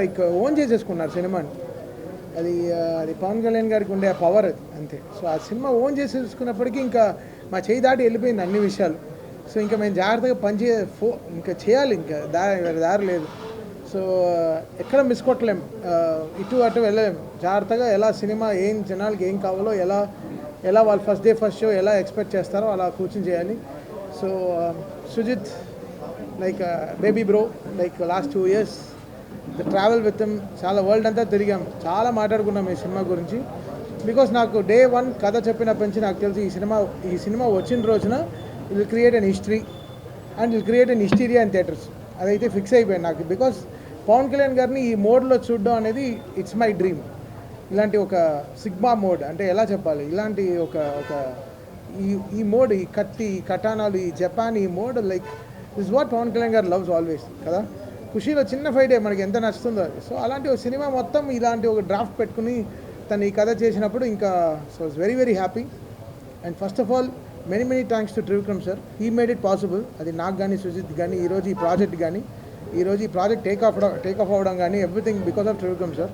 Like own uh, చేసేసుకున్నారు సినిమాని. అది అది పవన్ కళ్యాణ్ గారికి ఉండే ఆ పవర్ అది అంతే. సో ఆ సినిమా ఓన్ చేసేసుకున్నప్పటికీ ఇంకా మా చేయి దాటి వెళ్ళిపోయింది అన్ని విషయాలు. సో ఇంకా మేము జాగ్రత్తగా పనిచే ఫో ఇంకా చేయాలి ఇంకా దారి వేరే దారి లేదు. సో ఎక్కడ మిస్ కొట్టలేం. ఇటు అటు వెళ్ళలేం. జాగ్రత్తగా ఎలా సినిమా ఏం జనాలకి ఏం కావాలో ఎలా ఎలా వాళ్ళు ఫస్ట్ డే ఫస్ట్ షో ఎలా ఎక్స్పెక్ట్ చేస్తారో అలా కూర్చొని చేయాలి. So Sujeeth like baby bro like last two years travel with చాలా వరల్డ్ అంతా తిరిగాం. చాలా మాట్లాడుకున్నాం ఈ సినిమా గురించి. బికాస్ నాకు డే వన్ కథ చెప్పినప్పటి నుంచి నాకు తెలిసి ఈ సినిమా ఈ సినిమా వచ్చిన రోజున will create an history and will create an hysteria and theatres అదైతే ఫిక్స్ అయిపోయింది నాకు. బికాస్ పవన్ కళ్యాణ్ గారిని ఈ మోడ్లో చూడడం అనేది ఇట్స్ మై డ్రీమ్ ఇలాంటి ఒక సిగ్మా మోడ్ అంటే ఎలా చెప్పాలి? ఇలాంటి ఒక ఒక ఈ ఈ మోడ్ ఈ కత్తి ఈ కటానాలు ఈ జపాన్ ఈ mode like is what Pawan Kalyan garu loves always కదా? ఖుషీలో చిన్న ఫైటే మనకి ఎంత నచ్చుతుందో. అది సో అలాంటి ఒక సినిమా మొత్తం ఇలాంటి ఒక డ్రాఫ్ట్ పెట్టుకుని తను ఈ కథ చేసినప్పుడు ఇంకా so it's very very happy and first of all many many thanks to Trivikram sir he made it possible అది నాకు కానీ సుజిత్ కానీ ఈరోజు ఈ ప్రాజెక్ట్ కానీ ఈరోజు ఈ project take off take off అవ్వడం కానీ everything because of Trivikram sir